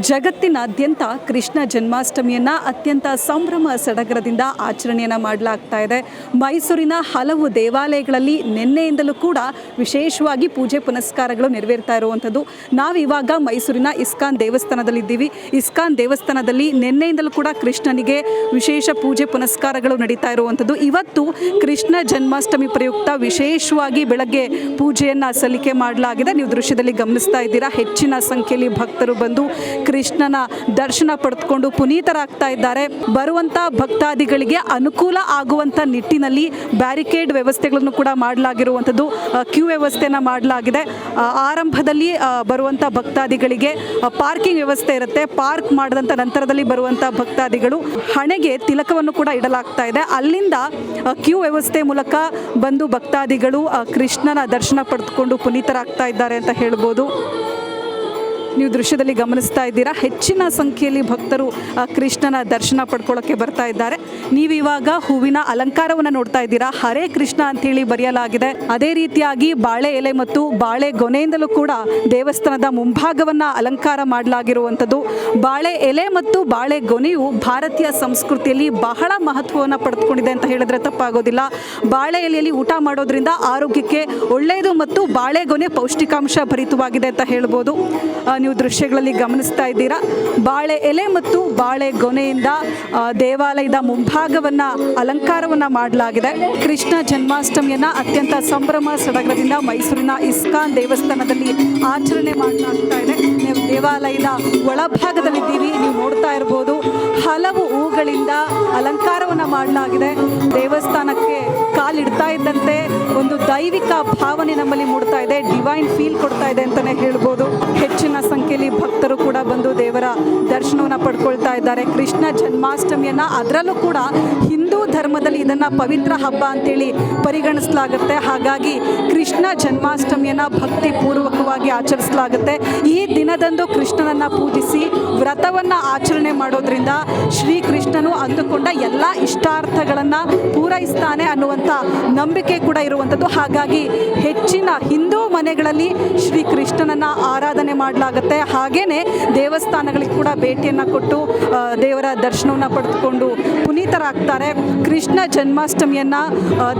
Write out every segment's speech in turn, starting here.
ಜಗತ್ತಿನಾದ್ಯಂತ ಕೃಷ್ಣ ಜನ್ಮಾಷ್ಟಮಿಯನ್ನು ಅತ್ಯಂತ ಸಂಭ್ರಮ ಸಡಗರದಿಂದ ಆಚರಣೆಯನ್ನು ಮಾಡಲಾಗ್ತಾ ಇದೆ. ಮೈಸೂರಿನ ಹಲವು ದೇವಾಲಯಗಳಲ್ಲಿ ನಿನ್ನೆಯಿಂದಲೂ ಕೂಡ ವಿಶೇಷವಾಗಿ ಪೂಜೆ ಪುನಸ್ಕಾರಗಳು ನೆರವೇರ್ತಾ ಇರುವಂಥದ್ದು. ನಾವಿವಾಗ ಮೈಸೂರಿನ ಇಸ್ಕಾನ್ ದೇವಸ್ಥಾನದಲ್ಲಿದ್ದೀವಿ. ಇಸ್ಕಾನ್ ದೇವಸ್ಥಾನದಲ್ಲಿ ನಿನ್ನೆಯಿಂದಲೂ ಕೂಡ ಕೃಷ್ಣನಿಗೆ ವಿಶೇಷ ಪೂಜೆ ಪುನಸ್ಕಾರಗಳು ನಡೀತಾ ಇರುವಂಥದ್ದು. ಇವತ್ತು ಕೃಷ್ಣ ಜನ್ಮಾಷ್ಟಮಿ ಪ್ರಯುಕ್ತ ವಿಶೇಷವಾಗಿ ಬೆಳಗ್ಗೆ ಪೂಜೆಯನ್ನು ಸಲ್ಲಿಕೆ ಮಾಡಲಾಗಿದೆ. ನೀವು ದೃಶ್ಯದಲ್ಲಿ ಗಮನಿಸ್ತಾ ಇದ್ದೀರಾ, ಹೆಚ್ಚಿನ ಸಂಖ್ಯೆಯಲ್ಲಿ ಭಕ್ತರು ಬಂದು ಕೃಷ್ಣನ ದರ್ಶನ ಪಡೆದುಕೊಂಡು ಪುನೀತರಾಗ್ತಾ ಇದ್ದಾರೆ. ಬರುವಂಥ ಭಕ್ತಾದಿಗಳಿಗೆ ಅನುಕೂಲ ಆಗುವಂಥ ನಿಟ್ಟಿನಲ್ಲಿ ಬ್ಯಾರಿಕೇಡ್ ವ್ಯವಸ್ಥೆಗಳನ್ನು ಕೂಡ ಮಾಡಲಾಗಿರುವಂಥದ್ದು ಕ್ಯೂ ವ್ಯವಸ್ಥೆನ ಮಾಡಲಾಗಿದೆ. ಆರಂಭದಲ್ಲಿ ಬರುವಂಥ ಭಕ್ತಾದಿಗಳಿಗೆ ಪಾರ್ಕಿಂಗ್ ವ್ಯವಸ್ಥೆ ಇರುತ್ತೆ. ಪಾರ್ಕ್ ಮಾಡಿದಂಥ ನಂತರದಲ್ಲಿ ಬರುವಂಥ ಭಕ್ತಾದಿಗಳು ಹಣೆಗೆ ತಿಲಕವನ್ನು ಕೂಡ ಇಡಲಾಗ್ತಾ ಇದೆ. ಅಲ್ಲಿಂದ ಕ್ಯೂ ವ್ಯವಸ್ಥೆ ಮೂಲಕ ಬಂದು ಭಕ್ತಾದಿಗಳು ಕೃಷ್ಣನ ದರ್ಶನ ಪಡೆದುಕೊಂಡು ಪುನೀತರಾಗ್ತಾ ಇದ್ದಾರೆ ಅಂತ ಹೇಳ್ಬೋದು. ನೀವು ದೃಶ್ಯದಲ್ಲಿ ಗಮನಿಸ್ತಾ ಇದ್ದೀರಾ? ಹೆಚ್ಚಿನ ಸಂಖ್ಯೆಯಲ್ಲಿ ಭಕ್ತರು ಕೃಷ್ಣನ ದರ್ಶನ ಪಡ್ಕೊಳ್ಳೋಕ್ಕೆ ಬರ್ತಾ ಇದ್ದಾರೆ. ನೀವು ಇವಾಗ ಹೂವಿನ ಅಲಂಕಾರವನ್ನು ನೋಡ್ತಾ ಇದ್ದೀರಾ? ಹರೇ ಕೃಷ್ಣ ಅಂತೇಳಿ ಬರೆಯಲಾಗಿದೆ. ಅದೇ ರೀತಿಯಾಗಿ ಬಾಳೆ ಎಲೆ ಮತ್ತು ಬಾಳೆ ಗೊನೆಯಿಂದಲೂ ಕೂಡ ದೇವಸ್ಥಾನದ ಮುಂಭಾಗವನ್ನು ಅಲಂಕಾರ ಮಾಡಲಾಗಿರುವಂಥದ್ದು. ಬಾಳೆ ಎಲೆ ಮತ್ತು ಬಾಳೆ ಗೊನೆಯು ಭಾರತೀಯ ಸಂಸ್ಕೃತಿಯಲ್ಲಿ ಬಹಳ ಮಹತ್ವವನ್ನು ಪಡೆದುಕೊಂಡಿದೆ ಅಂತ ಹೇಳಿದ್ರೆ ತಪ್ಪಾಗೋದಿಲ್ಲ. ಬಾಳೆ ಎಲೆಯಲ್ಲಿ ಊಟ ಮಾಡೋದ್ರಿಂದ ಆರೋಗ್ಯಕ್ಕೆ ಒಳ್ಳೆಯದು ಮತ್ತು ಬಾಳೆಗೊನೆ ಪೌಷ್ಟಿಕಾಂಶ ಭರಿತವಾಗಿದೆ ಅಂತ ಹೇಳ್ಬೋದು. ನೀವು ದೃಶ್ಯಗಳಲ್ಲಿ ಗಮನಿಸ್ತಾ ಇದ್ದೀರಾ? ಬಾಳೆ ಎಲೆ ಮತ್ತು ಬಾಳೆ ಗೊನೆಯಿಂದ ದೇವಾಲಯದ ಮುಂಭಾಗವನ್ನ, ಅಲಂಕಾರವನ್ನ ಮಾಡಲಾಗಿದೆ. ಕೃಷ್ಣ ಜನ್ಮಾಷ್ಟಮಿಯನ್ನ ಅತ್ಯಂತ ಸಂಭ್ರಮ ಸಡಗರದಿಂದ ಮೈಸೂರಿನ ಇಸ್ಕಾನ್ ದೇವಸ್ಥಾನದಲ್ಲಿ ಆಚರಣೆ ಮಾಡಲಾಗ್ತಾ ಇದೆ. ನೀವು ದೇವಾಲಯದ ಒಳಭಾಗದಲ್ಲಿದ್ದೀವಿ ನೀವು ನೋಡ್ತಾ ಇರ್ಬೋದು. ಹಲವು ಹೂಗಳಿಂದ ಅಲಂಕಾರವನ್ನ ಮಾಡಲಾಗಿದೆ. ದೇವಸ್ಥಾನಕ್ಕೆ ಕಾಲಿಡ್ತಾ ಇದ್ದಂತೆ ಒಂದು ದೈವಿಕ ಭಾವನೆ ನಮ್ಮಲ್ಲಿ ಮೂಡ್ತಾ ಇದೆ ಡಿವೈನ್ ಫೀಲ್ ಕೊಡ್ತಾ ಇದೆ ಅಂತಾನೆ ಹೇಳ್ಬೋದು. ಹೆಚ್ಚಿನ ಸಂಖ್ಯೆಯಲ್ಲಿ ಭಕ್ತರು ಕೂಡ ಬಂದು ದೇವರ ದರ್ಶನವನ್ನು ಪಡ್ಕೊಳ್ತಾ ಇದ್ದಾರೆ. ಕೃಷ್ಣ ಜನ್ಮಾಷ್ಟಮಿಯನ್ನು ಅದರಲ್ಲೂ ಕೂಡ ಹಿಂದೂ ಧರ್ಮದಲ್ಲಿ ಇದನ್ನು ಪವಿತ್ರ ಹಬ್ಬ ಅಂತೇಳಿ ಪರಿಗಣಿಸಲಾಗುತ್ತೆ. ಹಾಗಾಗಿ ಕೃಷ್ಣ ಜನ್ಮಾಷ್ಟಮಿಯನ್ನು ಭಕ್ತಿ ಪೂರ್ವಕವಾಗಿ ಆಚರಿಸಲಾಗುತ್ತೆ. ಈ ದಿನದಂದು ಕೃಷ್ಣನನ್ನು ಪೂಜಿಸಿ ವ್ರತವನ್ನು ಆಚರಣೆ ಮಾಡೋದ್ರಿಂದ ಶ್ರೀಕೃಷ್ಣನು ಅಂದುಕೊಂಡ ಎಲ್ಲ ಇಷ್ಟಾರ್ಥಗಳನ್ನು ಪೂರೈಸ್ತಾನೆ ಅನ್ನುವಂಥ ನಂಬಿಕೆ ಕೂಡ ಇರುವಂಥದ್ದು ಹಾಗಾಗಿ ಹೆಚ್ಚಿನ ಹಿಂದೂ ಮನೆಗಳಲ್ಲಿ ಶ್ರೀ ಕೃಷ್ಣನನ್ನ ಆರಾಧನೆ ಮಾಡಲಾಗುತ್ತೆ. ಹಾಗೇನೆ ದೇವಸ್ಥಾನಗಳಿಗೆ ಕೂಡ ಭೇಟಿಯನ್ನ ಕೊಟ್ಟು ದೇವರ ದರ್ಶನವನ್ನು ಪಡೆದುಕೊಂಡು ಪುನೀತರಾಗ್ತಾರೆ. ಕೃಷ್ಣ ಜನ್ಮಾಷ್ಟಮಿಯನ್ನ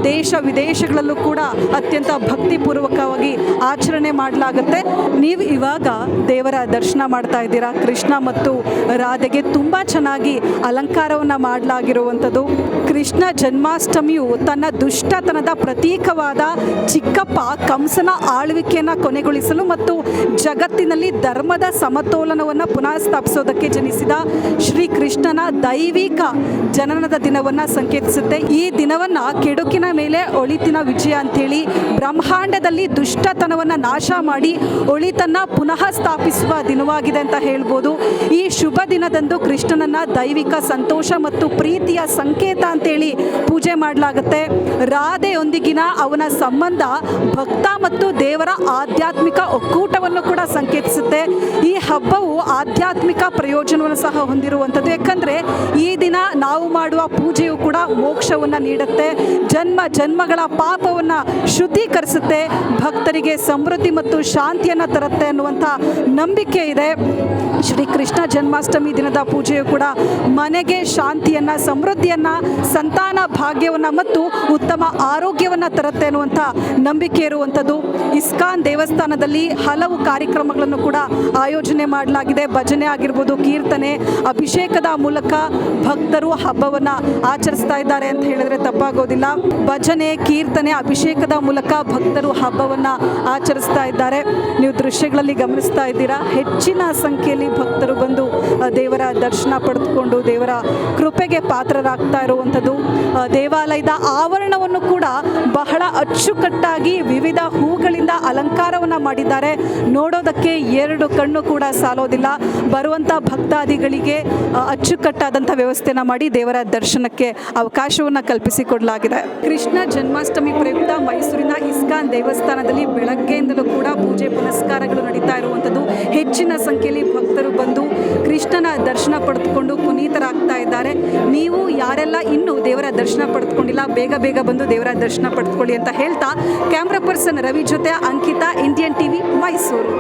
ದೇಶ ವಿದೇಶಗಳಲ್ಲೂ ಕೂಡ ಅತ್ಯಂತ ಭಕ್ತಿಪೂರ್ವಕವಾಗಿ ಆಚರಣೆ ಮಾಡಲಾಗುತ್ತೆ. ನೀವು ಇವಾಗ ದೇವರ ದರ್ಶನ ಮಾಡ್ತಾ ಇದ್ದೀರಾ? ಕೃಷ್ಣ ಮತ್ತು ರಾಧೆಗೆ ತುಂಬ ಚೆನ್ನಾಗಿ ಅಲಂಕಾರವನ್ನು ಮಾಡಲಾಗಿರುವಂಥದ್ದು. ಕೃಷ್ಣ ಜನ್ಮಾಷ್ಟಮಿಯು ತನ್ನ ದುಷ್ಟತನದ ಪ್ರತೀಕವಾದ ಚಿಕ್ಕಪ್ಪ ಕಂಸನ ಆಳ್ವಿಕೆಯನ್ನು ಕೊನೆಗೊಳಿಸಲು ಮತ್ತು ಜಗತ್ತಿನಲ್ಲಿ ಧರ್ಮದ ಸಮತೋಲನವನ್ನು ಪುನಃ ಸ್ಥಾಪಿಸೋದಕ್ಕೆ ಜನಿಸಿದ ಶ್ರೀಕೃಷ್ಣನ ದೈವಿಕ ಜನನದ ದಿನವನ್ನು ಸಂಕೇತಿಸುತ್ತೆ. ಈ ದಿನವನ್ನು ಕೆಡುಕಿನ ಮೇಲೆ ಒಳಿತಿನ ವಿಜಯ ಅಂತೇಳಿ ಬ್ರಹ್ಮಾಂಡದಲ್ಲಿ ದುಷ್ಟತನವನ್ನು ನಾಶ ಮಾಡಿ ಒಳಿತನ್ನ ಪುನಃ ಸ್ಥಾಪಿಸುವ ದಿನವಾಗಿದೆ ಅಂತ ಹೇಳ್ಬೋದು. ಈ ಶುಭ ದಿನದಂದು ಕೃಷ್ಣನನ್ನ ದೈವಿಕ ಸಂತೋಷ ಮತ್ತು ಪ್ರೀತಿಯ ಸಂಕೇತ ಅಂತೇಳಿ ಪೂಜೆ ಮಾಡಲಾಗುತ್ತೆ. ರಾಧೆಯೊಂದಿಗಿನ ಅವನ ಸಂಬಂಧ ಭಕ್ತ ಮತ್ತು ದೇವರ ಆಧ್ಯಾತ್ಮಿಕ ಒಕ್ಕೂಟವನ್ನು ಕೂಡ ಸಂಕೇತಿಸುತ್ತೆ. ಈ ಹಬ್ಬವು ಆಧ್ಯಾತ್ಮಿಕ ಪ್ರಯೋಜನವನ್ನು ಸಹ ಹೊಂದಿರುವಂಥದ್ದು. ಯಾಕಂದರೆ ಈ ದಿನ ನಾವು ಮಾಡುವ ಪೂಜೆಯು ಕೂಡ ಮೋಕ್ಷವನ್ನು ನೀಡುತ್ತೆ. ಜನ್ಮ ಜನ್ಮಗಳ ಪಾಪವನ್ನು ಶುದ್ಧೀಕರಿಸುತ್ತೆ. ಭಕ್ತರಿಗೆ ಸಮೃದ್ಧಿ ಮತ್ತು ಶಾಂತಿಯನ್ನು ತರುತ್ತೆ ಅನ್ನುವಂಥ ನಂಬಿಕೆ ಇದೆ. ಶ್ರೀ ಕೃಷ್ಣ ಜನ್ಮಾಷ್ಟಮಿ ದಿನದ ಪೂಜೆಯು ಕೂಡ ಮನೆಗೆ ಶಾಂತಿಯನ್ನು, ಸಮೃದ್ಧಿಯನ್ನು, ಸಂತಾನ ಭಾಗ್ಯವನ್ನು ಮತ್ತು ಉತ್ತಮ ಆರೋಗ್ಯವನ್ನು ತರುತ್ತೆ ಅನ್ನುವಂಥ ನಂಬಿಕೆ ಇರುವಂಥದ್ದು. ಇಸ್ಕಾನ್ ದೇವಸ್ಥಾನದಲ್ಲಿ ಹಲವು ಕಾರ್ಯಕ್ರಮಗಳನ್ನು ಕೂಡ ಆಯೋಜನೆ ಮಾಡಲಾಗಿದೆ. ಭಜನೆ ಆಗಿರ್ಬೋದು, ಕೀರ್ತನೆ, ಅಭಿಷೇಕದ ಮೂಲಕ ಭಕ್ತರು ಹಬ್ಬವನ್ನು ಆಚರಿಸ್ತಾ ಇದ್ದಾರೆ ಅಂತ ಹೇಳಿದ್ರೆ ತಪ್ಪಾಗೋದಿಲ್ಲ. ಭಜನೆ, ಕೀರ್ತನೆ, ಅಭಿಷೇಕದ ಮೂಲಕ ಭಕ್ತರು ಹಬ್ಬವನ್ನು ಆಚರಿಸ್ತಾ ಇದ್ದಾರೆ. ನೀವು ದೃಶ್ಯಗಳಲ್ಲಿ ಗಮನಿಸ್ತಾ ಇದ್ದೀರಾ? ಹೆಚ್ಚಿನ ಸಂಖ್ಯೆಯಲ್ಲಿ ಭಕ್ತರು ಬಂದು ದೇವರ ದರ್ಶನ ಪಡೆದುಕೊಂಡು, ದೇವರ ಕೃಪೆಗೆ ಪಾತ್ರರಾಗ್ತಾ ಇರುವಂಥದ್ದು. ದೇವಾಲಯದ ಆವರಣವನ್ನು ಕೂಡ ಬಹಳ ಅಚ್ಚುಕಟ್ಟಾಗಿ ವಿವಿಧ ಹೂಗಳಿಂದ ಅಲಂಕಾರವನ್ನು ಮಾಡಿದ್ದಾರೆ. ನೋಡೋದಕ್ಕೆ ಎರಡು ಕಣ್ಣು ಕೂಡ ಸಾಲೋದಿಲ್ಲ. ಬರುವಂಥ ಭಕ್ತಾದಿಗಳಿಗೆ ಅಚ್ಚುಕಟ್ಟಾದಂಥ ವ್ಯವಸ್ಥೆನ ಮಾಡಿ ದೇವರ ದರ್ಶನಕ್ಕೆ ಅವಕಾಶವನ್ನು ಕಲ್ಪಿಸಿಕೊಡಲಾಗಿದೆ. ಕೃಷ್ಣ ಜನ್ಮಾಷ್ಟಮಿ ಪ್ರಯುಕ್ತ ಮೈಸೂರಿನ ಇಸ್ಕಾನ್ ದೇವಸ್ಥಾನದಲ್ಲಿ ಬೆಳಗ್ಗೆಯಿಂದಲೂ ಕೂಡ ಪೂಜೆ ಪುನಸ್ಕಾರಗಳು ನಡೀತಾ ಇರುವಂಥದ್ದು. ಹೆಚ್ಚಿನ ಸಂಖ್ಯೆಯಲ್ಲಿ ಭಕ್ತರು ಬಂದು ಕೃಷ್ಣನ ದರ್ಶನ ಪಡೆದುಕೊಂಡು ಪುನೀತರಾಗ್ತಾ ಇದ್ದಾರೆ. ನೀವು ಯಾರೆಲ್ಲ ಇನ್ನೂ ದೇವರ ದರ್ಶನ ಪಡೆದುಕೊಂಡಿಲ್ಲ, ಬೇಗ ಬೇಗ ಬಂದು ದೇವರ ದರ್ಶನ ಪಡೆದುಕೊಳ್ಳಿ ಅಂತ ಹೇಳ್ತಾ, ಕ್ಯಾಮ್ರಾ ಪರ್ಸನ್ ರವಿ ಜೊತೆ ಅಂಕಿತಾ, ಇಂಡಿಯನ್ ಟಿವಿ ಮೈಸೂರು.